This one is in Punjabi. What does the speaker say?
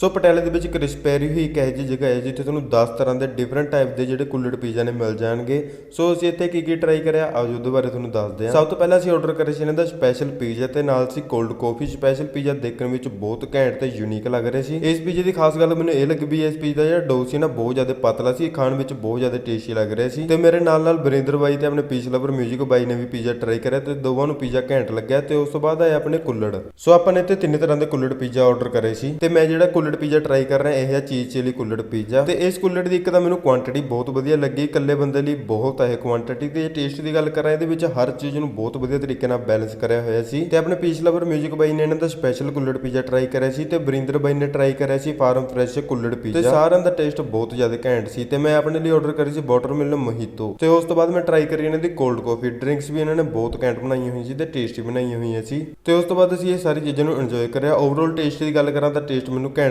ਸੋ ਪਟਿਆਲੇ ਦੇ ਵਿੱਚ ਕ੍ਰਿਸਪੈਰੀ ਹੀ ਇੱਕ ਇਹੋ ਜਿਹੀ ਜਗ੍ਹਾ ਹੈ ਜਿੱਥੇ ਤੁਹਾਨੂੰ 10 ਤਰ੍ਹਾਂ ਦੇ ਡਿਫਰੈਂਟ ਟਾਈਪ ਦੇ ਜਿਹੜੇ ਕੁੱਲੜ ਪੀਜ਼ਾ ਨੇ ਮਿਲ ਜਾਣਗੇ। ਸੋ ਅਸੀਂ ਇੱਥੇ ਕੀ ਕੀ ਟਰਾਈ ਕਰਿਆ? ਆਜੋ ਉਹਦੇ ਬਾਰੇ ਤੁਹਾਨੂੰ ਦੱਸਦੇ ਹਾਂ। ਸਭ ਤੋਂ ਪਹਿਲਾਂ ਅਸੀਂ ਆਰਡਰ ਕਰਿਆ ਸੀ ਇਹਨਾਂ ਦਾ ਸਪੈਸ਼ਲ ਪੀਜ਼ਾ ਤੇ ਨਾਲ ਸੀ ਕੋਲਡ ਕਾਫੀ ਸਪੈਸ਼ਲ ਪੀਜ਼ਾ ਦੇਖਣ ਵਿੱਚ ਬਹੁਤ ਘੈਂਟ ਤੇ ਯੂਨੀਕ ਲੱਗ ਰਿਹਾ ਸੀ। ਇਸ ਪੀਜ਼ੇ ਦੀ ਖਾਸ ਗੱਲ ਮੈਨੂੰ ਇਹ ਲੱਗੀ ਵੀ ਇਸ ਪੀਜ਼ਾ ਦਾ ਜਿਹੜਾ ਡੋ ਸੀ ਨਾ ਬਹੁਤ ਜ਼ਿਆਦਾ ਪਤਲਾ ਸੀ, ਖਾਣ ਵਿੱਚ ਬਹੁਤ ਜ਼ਿਆਦਾ ਟੇਸਟੀ ਲੱਗ ਰਿਹਾ ਸੀ। ਤੇ ਮੇਰੇ ਨਾਲ ਨਾਲ ਬਰਿੰਦਰ ਬਾਈ ਤੇ ਆਪਣੇ ਪੀਸ ਲਵਰ ਮਿਊਜ਼ਿਕ ਬਾਈ ਨੇ ਵੀ ਪੀਜ਼ਾ ਟਰਾਈ ਕਰਿਆ ਤੇ ਦੋਵਾਂ ਨੂੰ ਪੀਜ਼ਾ ਘੈਂਟ ਲੱਗਿਆ ਤੇ ਉਸ ਤੋਂ ਬਾਅਦ ਆਏ ਆਪਣੇ ਕੁੱਲੜ। ਸੋ ਆਪਾਂ ਨੇ ਇੱਥੇ ਤਿੰਨ ਤਰ੍ਹਾਂ ਦੇ ਕੁੱਲੜ ਪੀਜ਼ਾ ਆਰਡਰ ਕਰੇ ਸੀ ਤੇ ਮੈਂ ਜਿਹੜਾ ਕੁੱਲੜ ਪੀਜ਼ਾ ਟਰਾਈ ਕਰ ਰਿਹਾ, ਇਹ ਹੈ ਚੀਜ਼ ਚਿਲੀ ਕੁੱਲੜ ਪੀਜ਼ਾ। ਤੇ ਇਸ ਕੁੱਲੜ ਦੀ ਇੱਕ ਤਾਂ ਮੈਨੂੰ ਕੁਆਂਟੀਟੀ ਬਹੁਤ ਵਧੀਆ ਲੱਗੀ, ਇਕੱਲੇ ਬੰਦੇ ਲਈ ਬਹੁਤ ਹੈ ਕੁਆਂਟੀਟੀ ਤੇ ਟੇਸਟ ਦੀ ਗੱਲ ਕਰਾਂ, ਇਹਦੇ ਵਿੱਚ ਹਰ ਚੀਜ਼ ਨੂੰ ਬਹੁਤ ਵਧੀਆ ਤਰੀਕੇ ਨਾਲ ਬੈਲੈਂਸ ਕਰਿਆ ਹੋਇਆ ਸੀ। ਤੇ ਆਪਣੇ ਪੀਸ ਲਵਰ 뮤직 ਬਾਈ ਨੇ ਇਹਨਾਂ ਦਾ ਸਪੈਸ਼ਲ ਕੁੱਲੜ ਪੀਜ਼ਾ ਟਰਾਈ ਕਰਿਆ ਸੀ ਤੇ ਬਰਿੰਦਰ ਬਾਈ ਨੇ ਟਰਾਈ ਕਰਿਆ ਸੀ ਫਾਰਮ ਫਰੈਸ਼ ਕੁੱਲੜ ਪੀਜ਼ਾ। ਤੇ ਸਾਰਿਆਂ ਦਾ ਟੇਸਟ ਬਹੁਤ ਜ਼ਿਆਦਾ ਘੈਂਟ ਸੀ ਤੇ ਮੈਂ ਆਪਣੇ ਲਈ ਆਰਡਰ ਕਰੀ ਸੀ ਵਾਟਰਮੈਲਨ ਮੋਹਿਤੋ ਤੇ ਉਸ ਤੋਂ ਬਾਅਦ ਮੈਂ ਟਰਾਈ ਕਰੀ ਇਹਨਾਂ ਦੀ ਕੋਲਡ ਕਾਫੀ ਡਰਿੰਕਸ ਵੀ ਇਹਨਾਂ ਨੇ ਬਹੁਤ ਘੈਂਟ ਬਣਾਈਆਂ ਹੋਈਆਂ ਸੀ ਤੇ ਟੇਸਟੀ ਬਣਾਈਆਂ ਹੋਈਆਂ ਸੀ। ਤੇ ਉਸ ਤੋਂ ਬਾਅਦ ਅਸੀਂ ਇਹ ਸਾਰੀ ਚੀਜ਼ਾਂ ਨੂੰ ਇੰਜੋਏ ਕਰਿਆ। ਓਵਰਆਲ ਟੇਸਟ ਦੀ ਗੱਲ ਕਰਾਂ ਤਾਂ ਟੇਸਟ ਮੈਨੂੰ ਘੈਂਟ